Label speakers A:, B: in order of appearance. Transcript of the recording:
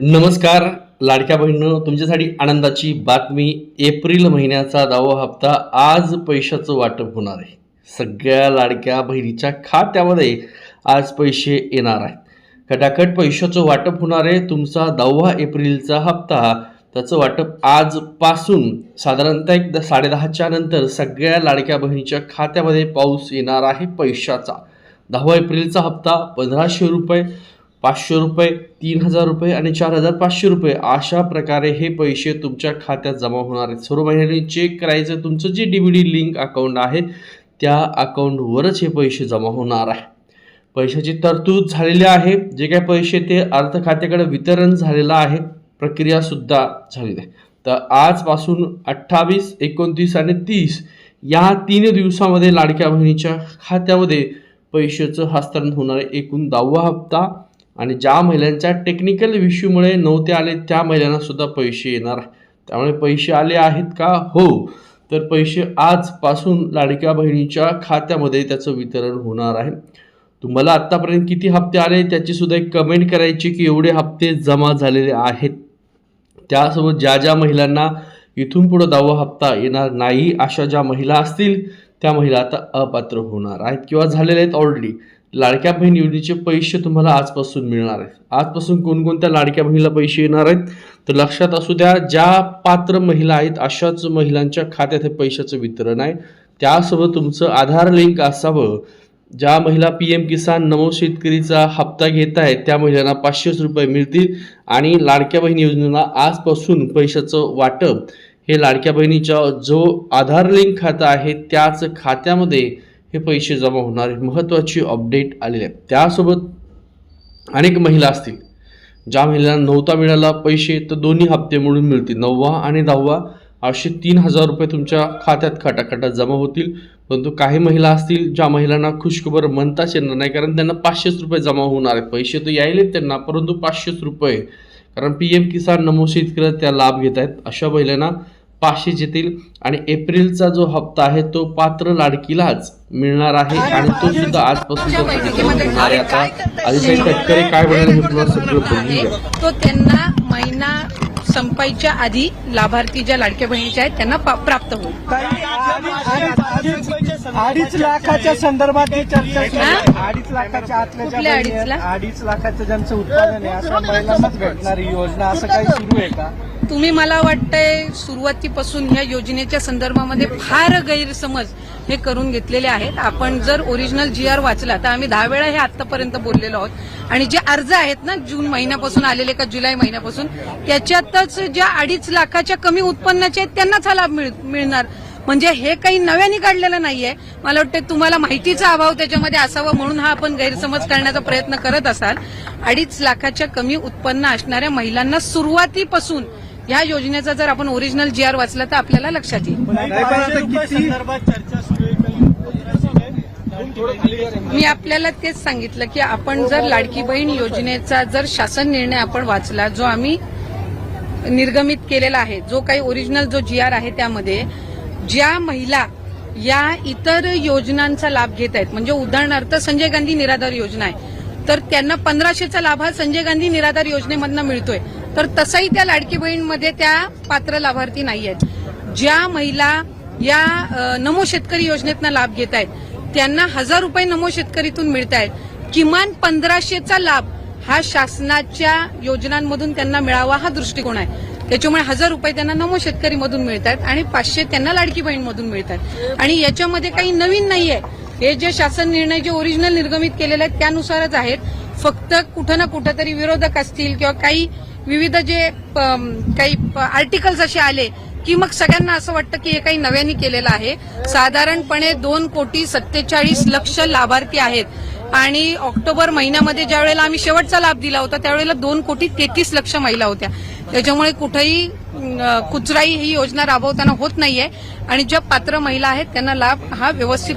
A: नमस्कार लाडक्या बहिणीनं तुमच्यासाठी आनंदाची बातमी. एप्रिल महिन्याचा दहावा हप्ता आज पैशाचं वाटप होणार आहे. सगळ्या लाडक्या बहिणीच्या खात्यामध्ये आज पैसे येणार आहेत. खटाखट पैशाचं वाटप होणार आहे. तुमचा दहावा एप्रिलचा हप्ता त्याचं वाटप आजपासून साधारणतः एक द- साडेदहाच्या नंतर सगळ्या लाडक्या बहिणीच्या खात्यामध्ये पाऊस येणार आहे पैशाचा. दहावा एप्रिलचा हप्ता पंधराशे रुपये पाचशे रुपये तीन हजार रुपये आणि चार हजार पाचशे रुपये. अशा प्रकारे हे पैसे तुमच्या खात्यात जमा होणार आहेत. सर्व महिन्यांनी चेक करायचं तुमचं जे D B D link account आहे त्या अकाउंटवरच हे पैसे जमा होणार आहे. पैशाची तरतूद झालेली आहे. जे काय पैसे ते अर्थ खात्याकडे वितरण झालेलं आहे प्रक्रियासुद्धा झालेली आहे. तर आजपासून अठ्ठावीस एकोणतीस आणि तीस या तीन दिवसामध्ये लाडक्या बहिणीच्या खात्यामध्ये पैशाचं हस्तांतरण होणार आहे. एकूण दहावा हप्ता आणि ज्या महिलांच्या टेक्निकल इश्यूमुळे नव्हते आले त्या महिलांनासुद्धा पैसे येणार. आहे त्यामुळे पैसे आले आहेत का? हो. तर पैसे आजपासून लाडक्या बहिणीच्या खात्यामध्ये त्याचं वितरण होणार आहे. तुम्हाला आत्तापर्यंत किती हप्ते आले त्याचीसुद्धा एक कमेंट करायची की एवढे हप्ते जमा झालेले आहेत. त्यासोबत ज्या ज्या महिलांना इथून पुढं दहावा हप्ता येणार नाही अशा ज्या महिला असतील त्या महिला आता अपात्र होणार आहेत किंवा झालेल्या आहेत ऑलरेडी लाडक्या बहीण योजनेचे पैसे तुम्हाला आजपासून मिळणार आहेत. आजपासून कोणकोणत्या लाडक्या बहिणीला पैसे येणार आहेत? तर लक्षात असू द्या ज्या पात्र महिला आहेत अशाच महिलांच्या खात्यात हे पैशाचं वितरण आहे. त्यासोबत तुमचं आधार लिंक असावं. ज्या महिला पी एम किसान नमो शेतकरीचा हप्ता घेत आहेत त्या महिलांना पाचशेच रुपये मिळतील आणि लाडक्या बहीण योजनेला आजपासून पैशाचं वाटप. हे लाडक्या बहिणीच्या जो आधार लिंक खातं आहे त्याच खात्यामध्ये हे पैसे जमा होणार महत्त्वाची अपडेट आलेली आहे त्यासोबत अनेक महिला असतील. ज्या महिलांना नव्हता मिळाला पैसे तर दोन्ही हप्ते मिळून मिळतील. नववा आणि दहावा असे तीन हजार रुपये तुमच्या खात्यात खटाखटा जमा होतील. परंतु काही महिला असतील ज्या महिलांना खुशखबर म्हणताच येणार नाही कारण त्यांना पाचशेच रुपये जमा होणार आहेत. पैसे तर यायलेत त्यांना परंतु पाचशेच रुपये. कारण पी एम किसान नमो शेतकरी त्या लाभ घेत आहेत. अशा महिलांना पाचशे येतील आणि एप्रिलचा जो हप्ता आहे तो पात्र लाडकीलाच मिळणार आहे आणि तो सुद्धा आजपासून आता तटकरे काय म्हणाले हे
B: तो त्यांना महिना संपायच्या आधी लाभार्थी ज्या लाडक्या बहिणीच्या आहेत त्यांना प्राप्त होईल.
C: अडीच लाखाच्या संदर्भात ही चर्चा सुरू आहे. अडीच लाखाच्या आतल्या ज्या
B: कुठल्या
C: बहिणी
B: अडीच
C: आहेत,
B: लाख?
C: अडीच लाखाचं ज्यांचं उत्पादन आहे अशा महिलांनाच भेटणारी योजना असं काही सुरू आहे का
B: तुम्ही मला वाटतंय सुरुवातीपासून ह्या योजनेच्या संदर्भामध्ये फार गैरसमज हे करून घेतलेले आहेत आपण जर ओरिजिनल जी आर वाचला तर आम्ही दहा वेळा हे आतापर्यंत बोललेलो आहोत आणि जे अर्ज आहेत ना जून महिन्यापासून आलेले का जुलै महिन्यापासून त्याच्यातच ज्या अडीच लाखाच्या कमी उत्पन्नाचे आहेत त्यांनाच हा लाभ मिळ- मिळणार म्हणजे हे काही नव्याने काढलेलं नाहीये. मला वाटतं तुम्हाला माहितीचा अभाव त्याच्यामध्ये असावा म्हणून हा आपण गैरसमज करण्याचा प्रयत्न करत असाल. अडीच लाखाच्या कमी उत्पन्न असणाऱ्या महिलांना सुरुवातीपासून या योजनेचा जर आपण ओरिजिनल जी आर वाचला तर आपल्याला लक्षात येईल. मी आपल्याला तेच सांगितलं की आपण जर लाडकी बहीण योजनेचा जर शासन निर्णय आपण वाचला जो आम्ही निर्गमित केलेला आहे जो काही ओरिजिनल जो जी आर आहे त्यामध्ये ज्या महिला या इतर योजनांचा लाभ घेत आहेत म्हणजे उदाहरणार्थ संजय गांधी निराधार योजना आहे तर त्यांना पंधराशेचा लाभ हा संजय गांधी निराधार योजनेमधनं मिळतोय. तर तसंही त्या लाडकी बहीणमध्ये त्या पात्र लाभार्थी नाही आहेत. ज्या महिला या नमो शेतकरी योजनेतनं लाभ घेत आहेत त्यांना हजार रुपये नमो शेतकरीतून मिळत आहेत. किमान पंधराशेचा लाभ हा शासनाच्या योजनांमधून त्यांना मिळावा हा दृष्टिकोन आहे. त्याच्यामुळे हजार रुपये त्यांना नमो शेतकरी मधून मिळत आहेत आणि पाचशे त्यांना लाडकी बहीण मधून मिळत आहेत आणि याच्यामध्ये काही नवीन नाहीये. हे जे शासन निर्णय जे ओरिजिनल निर्गमित केलेले आहेत त्यानुसारच आहेत. फक्त कुठं ना कुठं तरी विरोधक असतील किंवा काही विविध जे काही आर्टिकल्स असे आले की मग सगळ्यांना असं वाटतं की हे काही नव्याने केलेलं आहे. साधारणपणे दोन कोटी सत्तेचाळीस लक्ष लाभार्थी आहेत. आणि ऑक्टोबर महिन्यामध्ये ज्या वेळेला आम्ही शेवटचा लाभ दिला होता त्यावेळेला दोन कोटी तेहतीस लक्ष महिला होत्या. त्याच्यामुळे कुठेही कुचराई ही योजना राबवताना होत नाहीये. आणि ज्या पात्र महिला आहेत त्यांना लाभ हा व्यवस्थित